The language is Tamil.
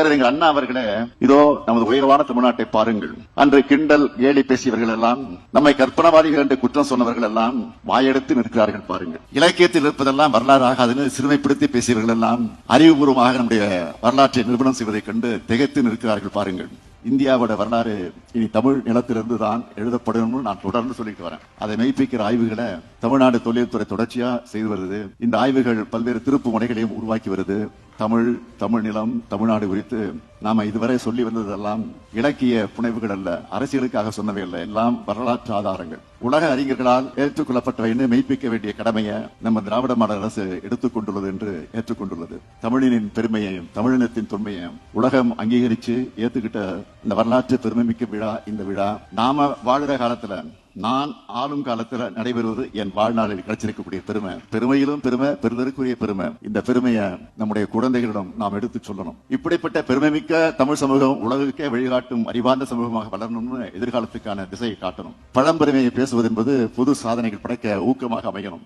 பேரறிஞர் அண்ணா அவர்களே இதோ நமது உயர்வான தமிழ்நாட்டை பாருங்கள். அன்று கிண்டல் ஏழை பேசியவர்கள் எல்லாம் நம்மை கற்பனவாதிகள் என்று குற்றம் சொன்னவர்கள் எல்லாம் வாயெடுத்து நிற்கிறார்கள் பாருங்கள். இலக்கியத்தில் இருப்பதெல்லாம் வரலாறு ஆகாதுன்னு சிறுமைப்படுத்தி பேசியவர்கள் எல்லாம் அறிவுபூர்வமாக நம்முடைய வரலாற்றை நிறுவனம் செய்வதைக் கண்டு திகைத்து நிற்கிறார்கள் பாருங்கள். இந்தியாவோட வரலாறு இனி தமிழ் நிலத்திலிருந்து தான் எழுதப்படணும்னு நான் தொடர்ந்து சொல்லிட்டு வரேன். அதை மெய்ப்பிக்கிற ஆய்வுகளை தமிழ்நாடு தொழில்துறை தொடர்ச்சியா செய்து வருது. இந்த ஆய்வுகள் பல்வேறு திருப்பு முனைகளையும் உருவாக்கி வருது. தமிழ் தமிழ் நிலம் தமிழ்நாடு குறித்து நாம இதுவரை சொல்லி வந்ததெல்லாம் இலக்கிய புனைவுகள் அல்ல அரசியலுக்காக சொன்னவை அல்ல. எல்லாம் வரலாற்று ஆதாரங்கள். உலக அறிஞர்களால் ஏற்றுக்கொள்ளப்பட்டவை என்று மெய்ப்பிக்க வேண்டிய கடமையை நம்ம திராவிட மாடல் அரசு எடுத்துக்கொண்டுள்ளது என்று ஏற்றுக்கொண்டுள்ளது. தமிழினின் பெருமையையும் தமிழினத்தின் தொன்மையையும் உலகம் அங்கீகரிச்சு ஏத்துக்கிட்ட இந்த வரலாற்று பெருமைமிக்க விழா இந்த விழா நாம வாழ்கிற காலத்துல நான் ஆளும் காலத்துல நடைபெறுவது என் வாழ்நாளில் கிடைச்சிருக்கக்கூடிய பெருமை. பெருமையிலும் பெருமை பெருதற்குரிய பெருமை. இந்த பெருமையை நம்முடைய குழந்தைகளிடம் நாம் எடுத்து சொல்லணும். இப்படிப்பட்ட பெருமைமிக்க தமிழ் சமூகம் உலகுக்கே வழிகாட்டும் அறிவார்ந்த சமூகமாக வளரணும்னு எதிர்காலத்துக்கான திசையை காட்டணும். பழம்பெருமையை பேசுவது என்பது புது சாதனைகள் படைக்க ஊக்கமாக அமையணும்.